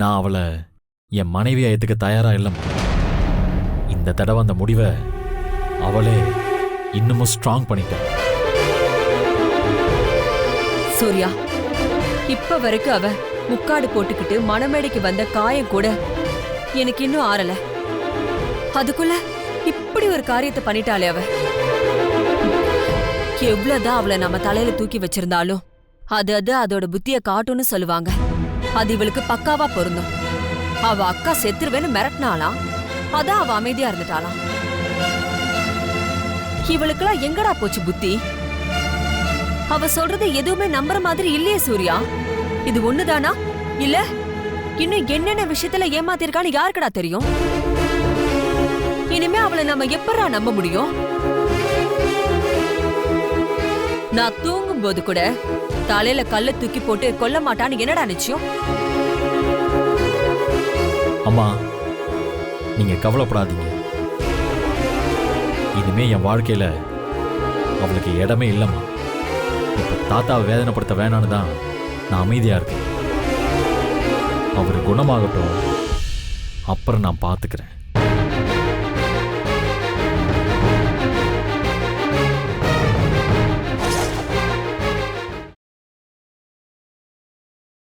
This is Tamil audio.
நான் அவளை என் மனைவியை ஏத்துக்க தயாரா இல்லைம்மா இந்த தடவை அந்த முடிவை அவளே இன்னமும் ஸ்ட்ராங் பண்ணிட்டா. சூர்யா இப்ப வரைக்கும் அவ முக்காடு போட்டுக்கிட்டு மணமேடைக்கு வந்த காயம் கூட எனக்கு இன்னும் ஆறல. அதுக்குள்ள இப்படி ஒரு காரியத்தை பண்ணிட்டாளே அவ. எவ்வளவுதான் அவளை நம்ம தலையில தூக்கி வச்சிருந்தாலும் அது அது அதோட புத்திய காட்டும்னு சொல்லுவாங்க. அது இவளுக்கு பக்காவா பொருந்தும். அவ அக்கா செத்துருவேன்னு மிரட்டினாளா? அதான் அவ அமைதியா இருந்துட்டாளாம் இவளுக்கெல்லாம் எங்கடா போச்சு புத்தி? அவ சொல்றது எதுவுமே நம்புற மாதிரி இல்லையே சூர்யா. இது ஒண்ணுதானா? இல்ல இன்னும் என்னென்ன விஷயத்துல ஏமாத்திருக்கான்னு யாருக்கடா தெரியும்? இனிமே அவளை நம்ம எப்படா நம்ப முடியும்? நான் தூங்கும் போது கூட தலையில கல்ல தூக்கி போட்டு கொல்ல மாட்டான்னு என்னடா நிச்சயம்? அம்மா நீங்க கவலைப்படாதீங்க. இனிமே என் வாழ்க்கையில அவளுக்கு இடமே இல்லைம்மா. இப்ப தாத்தாவை வேதனைப்படுத்த வேணான்னு தான் நான் அமைதியா இருக்கேன். அவர் குணமாகட்டும். அப்புறம் நான் பார்த்துக்கிறேன்